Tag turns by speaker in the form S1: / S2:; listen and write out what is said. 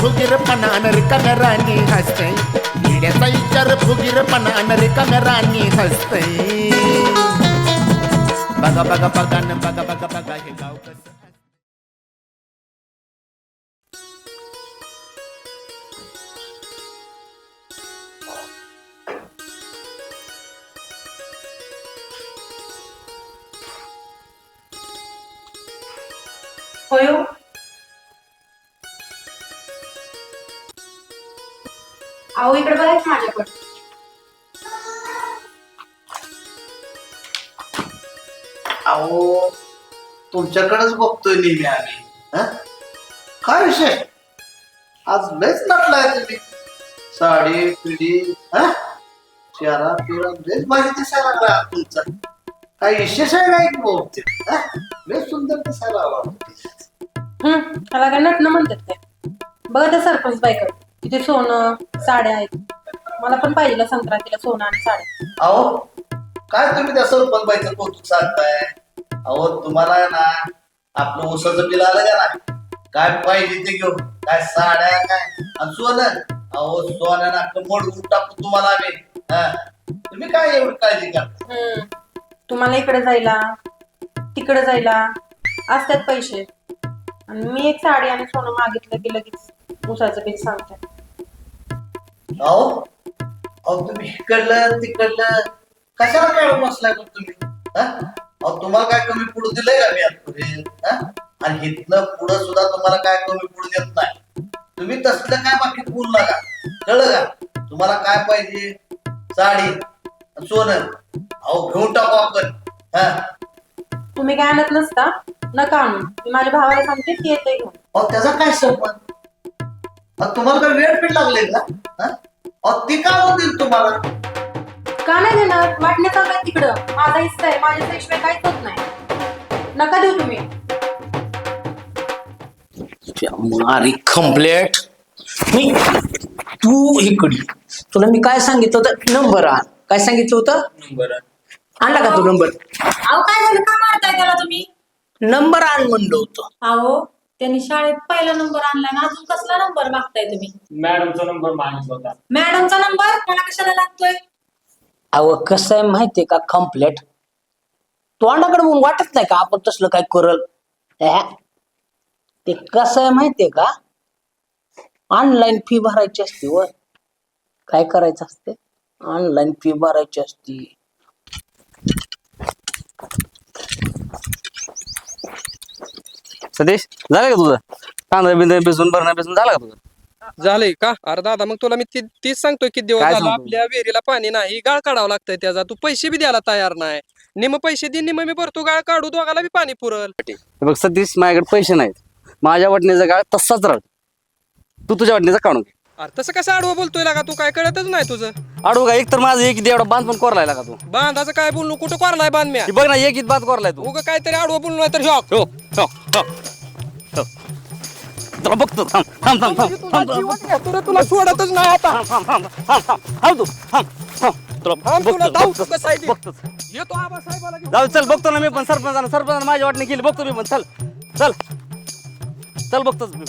S1: फुगीरपणा रिकाम्या राणी हसते। येड्याचा विचार फुगीरपणा रिकाम्या राणी हसते। बघा बघा बघा न बघा बघा बघा
S2: अहो इकडे बघायच माझ्याकडे.
S3: अहो तुमच्याकडेच बघतोय नेहमी आम्ही. हं? काय विषय? आज लयच नटलाय तुम्ही. साडी पिढी हा? चेहरा पिरा लयच भारी दिसायला लागला तुमचा. काय विशेष आहे काय बोलते लय सुंदर दिसायला आवडते
S2: हम्म त्याला काय नटणं म्हणतात काय? बघा त्या सरपंच बायकडे. तिथे सोनं साड्या आहेत. मला पण पाहिजे संक्रांतीला सोनं आणि साड्या.
S3: अहो काय तुम्ही त्या सरपंच बाईचं कौतुक सांगताय? अहो तुम्हाला आहे ना आपलं ऊसाचं बिल आलं का ना काय पाहिजे ते घेऊ काय साड्या काय? आणि सोनं? अहो सोन्यानं आपलं मोडून टाकतो तुम्हाला आम्ही हा? तुम्ही काय एवढी काळजी करता
S2: हम्म. तुम्हाला इकडे जायला तिकडे जायला असतात पैसे. आणि मी एक साडी आणि सोनं मागितलं की लगेच उसाचं पीक सांगते.
S3: अहो अहो तुम्ही इकडलं तिकडलं. कशाला काढून बसलाय मग तुम्ही? हा? अहो तुम्हाला काय कमी पुढे दिलंय का मी आजपर्यंत हा? आणि इथनं पुढं सुद्धा तुम्हाला काय कमी पुढे देत नाही? तुम्ही तसलं काय बाकी बोलू नका. कळलं का? तुम्हाला काय पाहिजे? साडी आणि सोनं. अहो घेऊन टाकू आपण. हा?
S2: तुम्ही काय आणत नसता? नका आणू. मी माझ्या भावाला सांगते ती येते घेऊन.
S3: अहो त्याचा काय संबंध? तुम्हाला काय वेळ पीठ लागले का? हा? अहो ती का होतील तुम्हाला?
S2: का नाही देणार? वाटणे चालू तिकडं? माझा हिस्सा आहे माझ्या हिशोब काहीच होत नाही. नका देऊ तुम्ही.
S4: मारी कम्प्लेट मी तू इकडे. तुला मी काय सांगितलं होतं? नंबर आण. काय सांगितलं होतं? नंबर आणला का तू नंबर
S5: अहो काय झालं? का मारताय त्याला तुम्ही?
S4: नंबर आण म्हणलं होतं.
S5: अहो त्यांनी शाळेत पहिला नंबर आणला ना? अजून कसला नंबर मागताय तुम्ही?
S6: मॅडमचा नंबर मागितला होता.
S5: मॅडमचा नंबर मला कशाला लागतोय?
S4: अहो कसं आहे माहितीये का? कम्प्लेट तोंडाकडे बघून वाटत नाही का? आपण तसलं काय करल? ते कसं आहे माहितीये का? ऑनलाईन फी भरायची असते वर काय करायचं असते? ऑनलाईन फी भरायची असती.
S7: सतीश? झालं का तुझं? कांदा बिंदा बेसून भरणं बेसून झालं का तुझं?
S8: झालंय का? अरे दादा मग तुला मी ती- तीच सांगतोय किती दिवस
S7: काय
S8: झाला?
S7: सांगतो?
S8: आपल्या विहिरीला पाणी नाही गाळ काढावं लागतंय त्याचा. तू पैसे बी द्यायला तयार नाही. निम पैसे दे निम मी भरतो गाळ काढू दोघाला बी पाणी पुरल.
S7: हे बघ सतीश माझ्याकडे पैसे नाहीत. माझ्या वाटणीचा काळ तसाच राहत तू तुझ्या वाटणीचा काढून घे.
S8: अरे तसं कसं आडवं बोलतोय का तू? काय कळतच नाही तुझं.
S7: अडू का एक तर माझं एक एवढा बांध पण कोरलाय का तू.
S8: बांधाचं काय बोललो कुठं कोरलाय बांध
S7: हे बघ ना एक इत बांध कोरलाय तू.
S8: उगं काहीतरी आडवं बोललो नाही तर.
S7: हो हो हो हो. तुला बघतो थांब थांब थांब थांब
S8: तुला
S7: थांब
S8: जीवन तुला सोडतच नाही आता
S7: थांब थांब थांब थांब थांब तू थांब थांब तुला
S8: थांब, तुला जाऊ
S7: बघतो
S8: कसं आहे ते.
S7: बघतोच
S8: येतो आबासाहेबाला घेऊन.
S7: जाऊ चल बघतो ना मी पण सरपंचानं सरपंचानं माझ्या वाटणी केली बघतो मी पण चल चल चल बघतोच मी